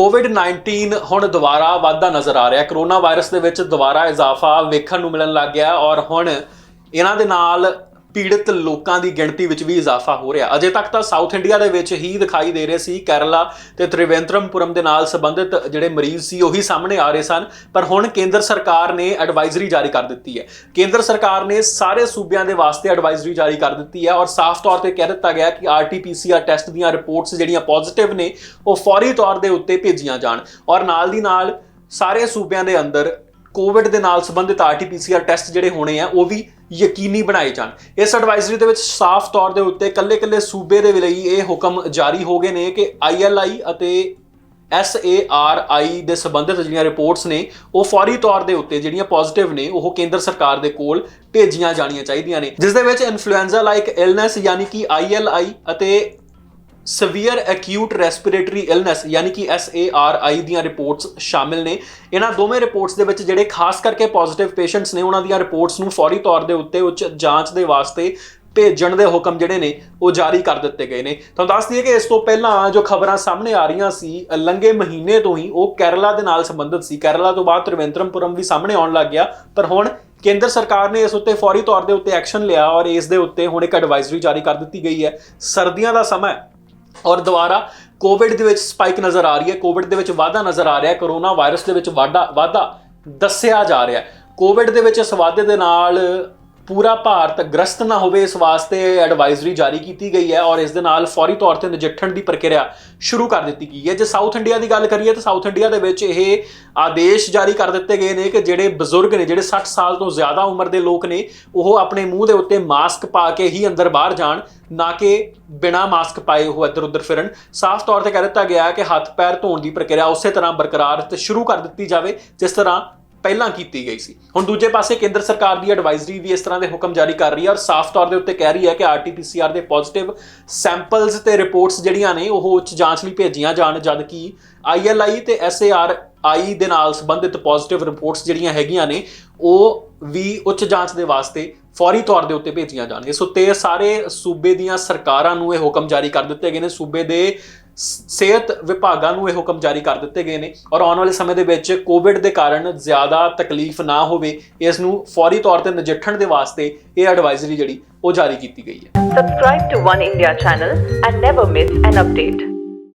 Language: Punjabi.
ਕੋਵਿਡ-19 ਹੁਣ ਦੁਬਾਰਾ ਵਾਧਾ ਨਜ਼ਰ ਆ ਰਿਹਾ। ਕਰੋਨਾ ਵਾਇਰਸ ਦੇ ਵਿੱਚ ਦੁਬਾਰਾ ਇਜ਼ਾਫਾ ਵੇਖਣ ਨੂੰ ਮਿਲਣ ਲੱਗ ਗਿਆ ਔਰ ਹੁਣ ਇਹਨਾਂ ਦੇ ਨਾਲ ਪੀੜਤ ਲੋਕਾਂ ਦੀ ਗਿਣਤੀ ਵਿੱਚ ਵੀ ਇਜ਼ਾਫਾ ਹੋ ਰਿਹਾ। ਅਜੇ ਤੱਕ ਤਾਂ ਸਾਊਥ ਇੰਡੀਆ ਦੇ ਵਿੱਚ ਹੀ ਦਿਖਾਈ ਦੇ ਰਹੇ ਸੀ ਕੇਰਲਾ ਤੇ ਤ੍ਰਿਵੇਂਦਰਮਪੁਰਮ ਦੇ ਨਾਲ ਸੰਬੰਧਿਤ ਜਿਹੜੇ ਮਰੀਜ਼ ਸੀ ਉਹੀ ਸਾਹਮਣੇ ਆ ਰਹੇ ਸਨ। ਪਰ ਹੁਣ ਕੇਂਦਰ ਸਰਕਾਰ ਨੇ ਐਡਵਾਈਜ਼ਰੀ ਜਾਰੀ ਕਰ ਦਿੱਤੀ ਹੈ। ਕੇਂਦਰ ਸਰਕਾਰ ਨੇ ਸਾਰੇ ਸੂਬਿਆਂ ਦੇ ਵਾਸਤੇ ਐਡਵਾਈਜ਼ਰੀ ਜਾਰੀ ਕਰ ਦਿੱਤੀ ਹੈ ਔਰ ਸਾਫ਼ ਤੌਰ ਤੇ ਕਹਿ ਦਿੱਤਾ ਗਿਆ ਕਿ ਆਰਟੀਪੀਸੀਆਰ ਟੈਸਟ ਦੀਆਂ ਰਿਪੋਰਟਸ ਜਿਹੜੀਆਂ ਪੋਜ਼ਿਟਿਵ ਨੇ, ਉਹ ਫੌਰੀ ਤੌਰ ਦੇ ਉੱਤੇ ਭੇਜੀਆਂ ਜਾਣ ਔਰ ਨਾਲ ਦੀ ਨਾਲ ਸਾਰੇ ਸੂਬਿਆਂ ਦੇ ਅੰਦਰ ਕੋਵਿਡ ਦੇ ਨਾਲ ਸੰਬੰਧਿਤ ਆਰਟੀਪੀਸੀਆਰ ਟੈਸਟ ਜਿਹੜੇ ਹੋਣੇ ਆ, ਉਹ ਵੀ ਯਕੀਨੀ ਬਣਾਏ ਜਾਣ। ਇਸ ਐਡਵਾਈਜ਼ਰੀ ਦੇ ਵਿੱਚ ਸਾਫ਼ ਤੌਰ ਦੇ ਉੱਤੇ ਕੱਲੇ-ਕੱਲੇ ਸੂਬੇ ਦੇ ਲਈ ਇਹ ਹੁਕਮ ਜਾਰੀ ਹੋ ਗਏ ਨੇ ਕਿ ਆਈਐਲਆਈ ਅਤੇ SARI ਦੇ ਸੰਬੰਧਿਤ ਜਿਹੜੀਆਂ ਰਿਪੋਰਟਸ ਨੇ, ਉਹ ਫੌਰੀ ਤੌਰ ਦੇ ਉੱਤੇ ਜਿਹੜੀਆਂ ਪੋਜ਼ਿਟਿਵ ਨੇ, ਉਹ ਕੇਂਦਰ ਸਰਕਾਰ ਦੇ ਕੋਲ ਭੇਜੀਆਂ ਜਾਣੀਆਂ ਚਾਹੀਦੀਆਂ ਨੇ। ਜਿਸ ਦੇ ਵਿੱਚ ਇਨਫਲੂਐਂਜ਼ਾ ਲਾਈਕ ਇਲਨੈਸ ਯਾਨੀ ਕਿ ILI ਅਤੇ ਸਵੀਅਰ ਐਕਿਊਟ ਰੈਸਪੀਰੇਟਰੀ ਇਲਨੈਸ ਯਾਨੀ ਕਿ SARI ਦੀਆਂ ਰਿਪੋਰਟਸ ਸ਼ਾਮਿਲ ਨੇ। ਇਹਨਾਂ ਦੋਵੇਂ ਰਿਪੋਰਟਸ ਦੇ ਵਿੱਚ ਜਿਹੜੇ ਖਾਸ ਕਰਕੇ ਪੋਜ਼ਿਟਿਵ ਪੇਸ਼ੈਂਟਸ ਨੇ, ਉਹਨਾਂ ਦੀਆਂ ਰਿਪੋਰਟਸ ਨੂੰ ਫੌਰੀ ਤੌਰ ਦੇ ਉੱਤੇ ਉੱਚ ਜਾਂਚ ਦੇ ਵਾਸਤੇ ਭੇਜਣ ਦੇ ਹੁਕਮ ਜਿਹੜੇ ਨੇ, ਉਹ ਜਾਰੀ ਕਰ ਦਿੱਤੇ ਗਏ ਨੇ। ਤੁਹਾਨੂੰ ਦੱਸ ਦਈਏ ਕਿ ਇਸ ਤੋਂ ਪਹਿਲਾਂ ਜੋ ਖਬਰਾਂ ਸਾਹਮਣੇ ਆ ਰਹੀਆਂ ਸੀ ਲੰਗੇ ਮਹੀਨੇ ਤੋਂ ਹੀ ਉਹ ਕੇਰਲਾ ਦੇ ਨਾਲ ਸੰਬੰਧਿਤ ਸੀ। ਕੇਰਲਾ ਤੋਂ ਬਾਅਦ ਤ੍ਰਿਵੇਂਦਰਮਪੁਰਮ ਵੀ ਸਾਹਮਣੇ ਆਉਣ ਲੱਗ ਗਿਆ। ਪਰ ਹੁਣ ਕੇਂਦਰ ਸਰਕਾਰ ਨੇ ਇਸ ਉੱਤੇ ਫੌਰੀ ਤੌਰ ਦੇ ਉੱਤੇ ਐਕਸ਼ਨ ਲਿਆ ਔਰ ਇਸ ਦੇ ਉੱਤੇ ਹੁਣ ਇੱਕ ਐਡਵਾਈਜ਼ਰੀ ਜਾਰੀ ਕਰ ਦਿੱਤੀ ਗਈ ਹੈ। ਸਰਦੀਆਂ ਦਾ ਸਮਾਂ ਔਰ ਦੁਬਾਰਾ ਕੋਵਿਡ ਦੇ ਵਿੱਚ ਸਪਾਈਕ ਨਜ਼ਰ ਆ ਰਹੀ ਹੈ। ਕੋਵਿਡ ਦੇ ਵਿੱਚ ਵਾਧਾ ਨਜ਼ਰ ਆ ਰਿਹਾ ਹੈ। ਕਰੋਨਾ ਵਾਇਰਸ ਦੇ ਵਿੱਚ ਵਾਧਾ ਵਾਧਾ ਦੱਸਿਆ ਜਾ ਰਿਹਾ ਹੈ। ਕੋਵਿਡ ਦੇ ਵਿੱਚ ਇਸ ਵਾਧੇ ਦੇ ਨਾਲ ਪੂਰਾ ਭਾਰਤ ਗ੍ਰਸਤ ਨਾ ਹੋਵੇ, ਇਸ ਵਾਸਤੇ ਐਡਵਾਈਜ਼ਰੀ ਜਾਰੀ ਕੀਤੀ ਗਈ ਹੈ ਔਰ ਇਸ ਦੇ ਨਾਲ ਫੌਰੀ ਤੌਰ ਤੇ ਨਜਿੱਠਣ ਦੀ ਪ੍ਰਕਿਰਿਆ ਸ਼ੁਰੂ ਕਰ ਦਿੱਤੀ ਗਈ ਹੈ। ਜੇ ਸਾਊਥ ਇੰਡੀਆ ਦੀ ਗੱਲ ਕਰੀਏ ਤਾਂ ਸਾਊਥ ਇੰਡੀਆ ਦੇ ਵਿੱਚ ਇਹ ਆਦੇਸ਼ ਜਾਰੀ ਕਰ ਦਿੱਤੇ ਗਏ ਨੇ ਕਿ ਜਿਹੜੇ ਬਜ਼ੁਰਗ ਨੇ, ਜਿਹੜੇ 60 ਸਾਲ ਤੋਂ ਜ਼ਿਆਦਾ ਉਮਰ ਦੇ ਲੋਕ ਨੇ, ਉਹ ਆਪਣੇ ਮੂੰਹ ਦੇ ਉੱਤੇ ਮਾਸਕ ਪਾ ਕੇ ਹੀ ਅੰਦਰ ਬਾਹਰ ਜਾਣ, ਨਾ ਕਿ ਬਿਨਾ ਮਾਸਕ ਪਾਏ ਉਹ ਇੱਧਰ ਉੱਧਰ ਫਿਰਨ। ਸਾਫ਼ ਤੌਰ ਤੇ ਕਹਿ ਦਿੱਤਾ ਗਿਆ ਹੈ ਕਿ ਹੱਥ ਪੈਰ ਧੋਣ ਦੀ ਪ੍ਰਕਿਰਿਆ ਉਸੇ ਤਰ੍ਹਾਂ ਬਰਕਰਾਰ ਤੇ ਸ਼ੁਰੂ ਕਰ ਦਿੱਤੀ ਜਾਵੇ, ਜਿਸ ਤਰ੍ਹਾਂ ਪਹਿਲਾਂ ਕੀਤੀ ਗਈ ਸੀ। ਹੁਣ ਦੂਜੇ ਪਾਸੇ ਕੇਂਦਰ ਸਰਕਾਰ ਦੀ ਐਡਵਾਈਜ਼ਰੀ ਵੀ ਇਸ ਤਰ੍ਹਾਂ ਦੇ ਹੁਕਮ ਜਾਰੀ ਕਰ ਰਹੀ ਹੈ ਔਰ ਸਾਫ਼ ਤੌਰ ਦੇ ਉੱਤੇ ਕਹਿ ਰਹੀ ਹੈ ਕਿ ਆਰਟੀਪੀਸੀਆਰ ਦੇ ਪੋਜ਼ਿਟਿਵ ਸੈਂਪਲਸ ਤੇ ਰਿਪੋਰਟਸ ਜਿਹੜੀਆਂ ਨੇ, ਉਹ ਉੱਚ ਜਾਂਚ ਲਈ ਭੇਜੀਆਂ ਜਾਣ ਜਦ ਕਿ ਆਈਐਲਆਈ ਤੇ ਐਸਏਆਰਆਈ ਦੇ ਨਾਲ ਸੰਬੰਧਿਤ ਪੋਜ਼ਿਟਿਵ ਰਿਪੋਰਟਸ ਜਿਹੜੀਆਂ ਹੈਗੀਆਂ ਨੇ, ਉਹ ਵੀ ਉੱਚ ਜਾਂਚ ਦੇ ਵਾਸਤੇ ਫੌਰੀ ਤੌਰ ਦੇ ਉੱਤੇ ਭੇਜੀਆਂ ਜਾਣ ਸੋ ਤੇ ਸਾਰੇ ਸੂਬੇ ਦੀਆਂ ਸਰਕਾਰਾਂ ਨੂੰ ਇਹ ਹੁਕਮ ਜਾਰੀ ਕਰ ਦਿੱਤੇ ਗਏ ਨੇ। ਸੂਬੇ ਦੇ ਸਿਹਤ ਵਿਭਾਗਾਂ ਨੂੰ ਇਹ ਹੁਕਮ ਜਾਰੀ ਕਰ ਦਿੱਤੇ ਗਏ ਨੇ ਔਰ ਆਉਣ ਵਾਲੇ ਸਮੇਂ ਦੇ ਵਿੱਚ ਕੋਵਿਡ ਦੇ ਕਾਰਨ ਜ਼ਿਆਦਾ ਤਕਲੀਫ ਨਾ ਹੋਵੇ, ਇਸ ਨੂੰ ਫੌਰੀ ਤੌਰ ਤੇ ਨਜਿੱਠਣ ਦੇ ਵਾਸਤੇ ਇਹ ਐਡਵਾਈਜ਼ਰੀ ਜਿਹੜੀ ਉਹ ਜਾਰੀ ਕੀਤੀ ਗਈ ਹੈ subscribe to One India channel and never miss an update.